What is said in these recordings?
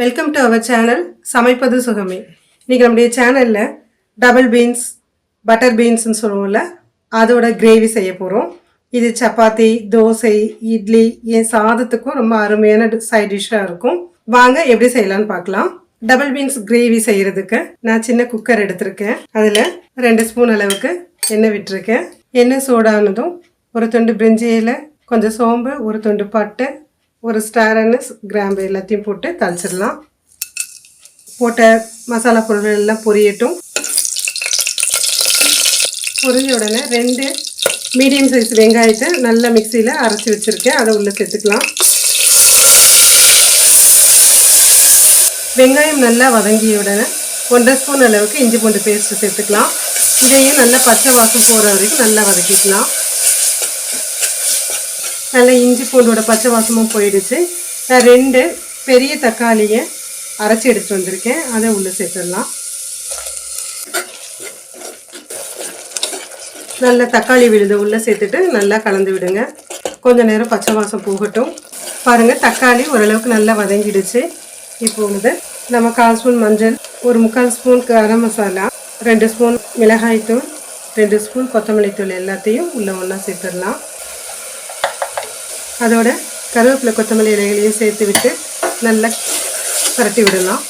Welcome to our channel சமைப்பது சுகமே. இன்றைக்கி நம்முடைய சேனலில் டபுள் பீன்ஸ் பட்டர் பீன்ஸ்னு சொல்லுவோம்ல அதோட கிரேவி செய்ய போகிறோம் இது சப்பாத்தி தோசை இட்லி என் சாதத்துக்கும் ரொம்ப அருமையான சைட் டிஷ்ஷாக இருக்கும். வாங்க எப்படி செய்யலான்னு பார்க்கலாம். டபுள் பீன்ஸ் கிரேவி செய்கிறதுக்கு நான் சின்ன குக்கர் எடுத்திருக்கேன். அதில் ரெண்டு ஸ்பூன் அளவுக்கு எண்ணெய் விட்டுருக்கேன். எண்ணெய் சூடானதும் ஒரு துண்டு பிரிஞ்சி இலை கொஞ்சம் சோம்பு ஒரு துண்டு பட்டு ஒரு ஸ்டாரன்னு கிராம்பு எல்லாத்தையும் போட்டு தளிச்சிடலாம். போட்ட மசாலா பொருட்கள் எல்லாம் பொரியட்டும். பொரிஞ்ச உடனே ரெண்டு மீடியம் சைஸ் வெங்காயத்தை நல்லா மிக்சியில் அரைச்சி வச்சுருக்கேன். அதை உள்ளே சேர்த்துக்கலாம். வெங்காயம் நல்லா வதங்கிய உடனே ஒன்றரை ஸ்பூன் அளவுக்கு இஞ்சி பூண்டு பேஸ்ட்டு சேர்த்துக்கலாம். இதையும் நல்லா பச்சை வாசம் போகிற வரைக்கும் நல்லா வதக்கிக்கலாம். நல்லா இஞ்சி பூண்டோட பச்சை வாசமும் போயிடுச்சு. நான் ரெண்டு பெரிய தக்காளியை அரைச்சி எடுத்துகிட்டு வந்திருக்கேன். அதை உள்ளே சேர்த்துடலாம். நல்லா தக்காளி விழுது உள்ளே சேர்த்துட்டு நல்லா கலந்து விடுங்க. கொஞ்சம் நேரம் பச்சை வாசம் போகட்டும். பாருங்கள் தக்காளி ஓரளவுக்கு நல்லா வதங்கிடுச்சு. இப்போ வந்து நம்ம கால் ஸ்பூன் மஞ்சள் ஒரு முக்கால் ஸ்பூன் கரம் மசாலா ரெண்டு ஸ்பூன் மிளகாய்த்தூள் ரெண்டு ஸ்பூன் கொத்தமல்லி தூள் எல்லாத்தையும் உள்ளே ஒன்றா சேர்த்துடலாம். அதோட கருவேப்பிலை கொத்தமல்லி இலைகளையும் சேர்த்து விட்டு நல்லா பரட்டி விடலாம்.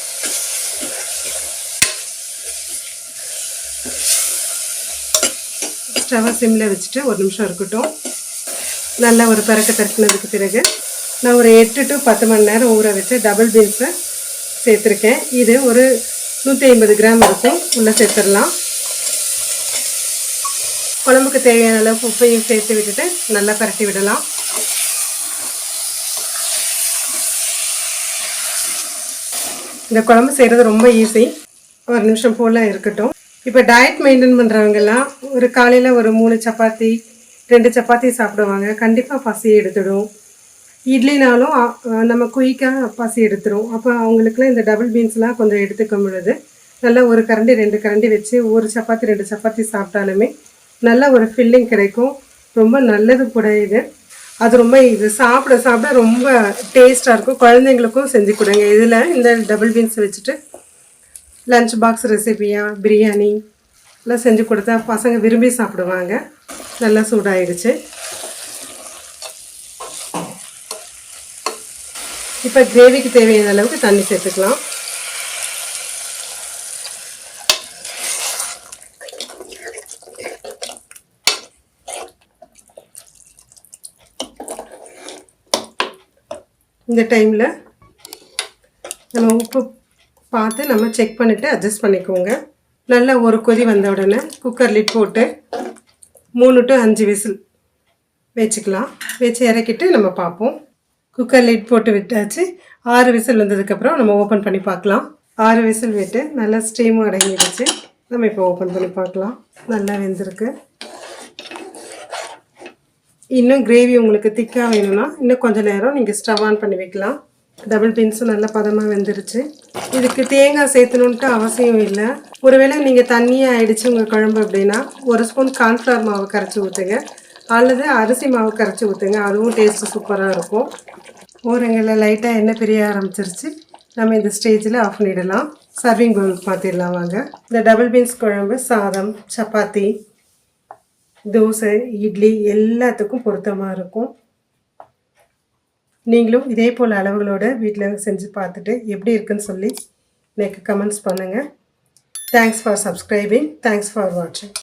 ஸ்டவை சிம்மில் வச்சுட்டு ஒரு நிமிஷம் இருக்கட்டும். நல்லா ஒரு பறக்க தட்டினதுக்கு பிறகு நான் ஒரு எட்டு டு பத்து மணி நேரம் ஊற வச்சு டபுள் பீன்ஸை சேர்த்துருக்கேன். இது ஒரு நூற்றி ஐம்பது கிராம் இருக்கும் உள்ளே சேர்த்துடலாம். குழம்புக்கு தேவையான அளவுக்கு உப்பையும் சேர்த்து விட்டுட்டு நல்லா பரட்டி விடலாம். இந்த குழம்பு செய்கிறது ரொம்ப ஈஸி ஒரு நிமிஷம் போல் இருக்கட்டும். இப்போ டயட் மெயின்டைன் பண்ணுறவங்கெல்லாம் ஒரு காலையில் ஒரு மூணு சப்பாத்தி ரெண்டு சப்பாத்தி சாப்பிடுவாங்க. கண்டிப்பாக பசி எடுத்துடும். இட்லினாலும் நம்ம குயிக்காக பசி எடுத்துரும். அப்போ அவங்களுக்குலாம் இந்த டபுள் பீன்ஸ்லாம் கொஞ்சம் எடுத்துக்கும் பொழுது நல்லா ஒரு கரண்டி ரெண்டு கரண்டி வச்சு ஒரு சப்பாத்தி ரெண்டு சப்பாத்தி சாப்பிட்டாலுமே நல்ல ஒரு ஃபில்லிங் கிடைக்கும். ரொம்ப நல்லது கூட இது. அது ரொம்ப இது. சாப்பிட சாப்பிட ரொம்ப டேஸ்ட்டாக இருக்கும். குழந்தைங்களுக்கும் செஞ்சு கொடுங்க. இதில் இந்த டபுள் பீன்ஸ் வச்சுட்டு லஞ்ச் பாக்ஸ் ரெசிபியாக பிரியாணி எல்லாம் செஞ்சு கொடுத்தா பசங்க விரும்பி சாப்பிடுவாங்க. நல்லா சூடாயிடுச்சு. இப்போ கிரேவிக்கு தேவையான அளவுக்கு தண்ணி சேர்த்துக்கலாம். இந்த டைமில் நம்ம உப்பு பார்த்து நம்ம செக் பண்ணிவிட்டு அட்ஜஸ்ட் பண்ணிக்கோங்க. நல்லா ஒரு கொதி வந்த உடனே குக்கர் லிட் போட்டு மூணு டு அஞ்சு விசில் வச்சுக்கலாம். வச்சு இறக்கிட்டு நம்ம பார்ப்போம். குக்கர் லிட் போட்டு விட்டாச்சு. ஆறு விசில் வந்ததுக்கப்புறம் நம்ம ஓப்பன் பண்ணி பார்க்கலாம். ஆறு விசில் விட்டு நல்லா ஸ்டீமும் அடங்கிடுச்சு. நம்ம இப்போ ஓப்பன் பண்ணி பார்க்கலாம். நல்லா வெந்திருக்கு. இன்னும் கிரேவி உங்களுக்கு திக்காக வேணும்னா இன்னும் கொஞ்சம் நேரம் நீங்கள் ஸ்டவ் ஆன் பண்ணி வைக்கலாம். டபுள் பீன்ஸும் நல்ல பதமாக வெந்துருச்சு. இதுக்கு தேங்காய் சேர்த்தணுன்ட்டு அவசியம் இல்லை. ஒருவேளை நீங்கள் தண்ணியாக ஆயிடுச்சு உங்கள் குழம்பு அப்படின்னா ஒரு ஸ்பூன் கார்ன்ஃப்ளவர் மாவு கரைச்சி ஊற்றுங்க அல்லது அரிசி மாவு கரைச்சி ஊற்றுங்க அதுவும் டேஸ்ட்டு சூப்பராக இருக்கும். ஓரங்களில் லைட்டாக எண்ணெய் பிரிய ஆரம்பிச்சிருச்சு. நம்ம இந்த ஸ்டேஜில் ஆஃப் பண்ணிடலாம். சர்விங் பவுல் மாற்றிடலாம் வாங்க. இந்த டபுள் பீன்ஸ் குழம்பு சாதம் சப்பாத்தி தோசை இட்லி எல்லாத்துக்கும் பொருத்தமாக இருக்கும். நீங்களும் இதே போல் அளவுகளோட வீட்டில் செஞ்சு பார்த்துட்டு எப்படி இருக்குன்னு சொல்லி எனக்கு கமெண்ட்ஸ் பண்ணுங்கள் thanks for subscribing thanks for வாட்சிங்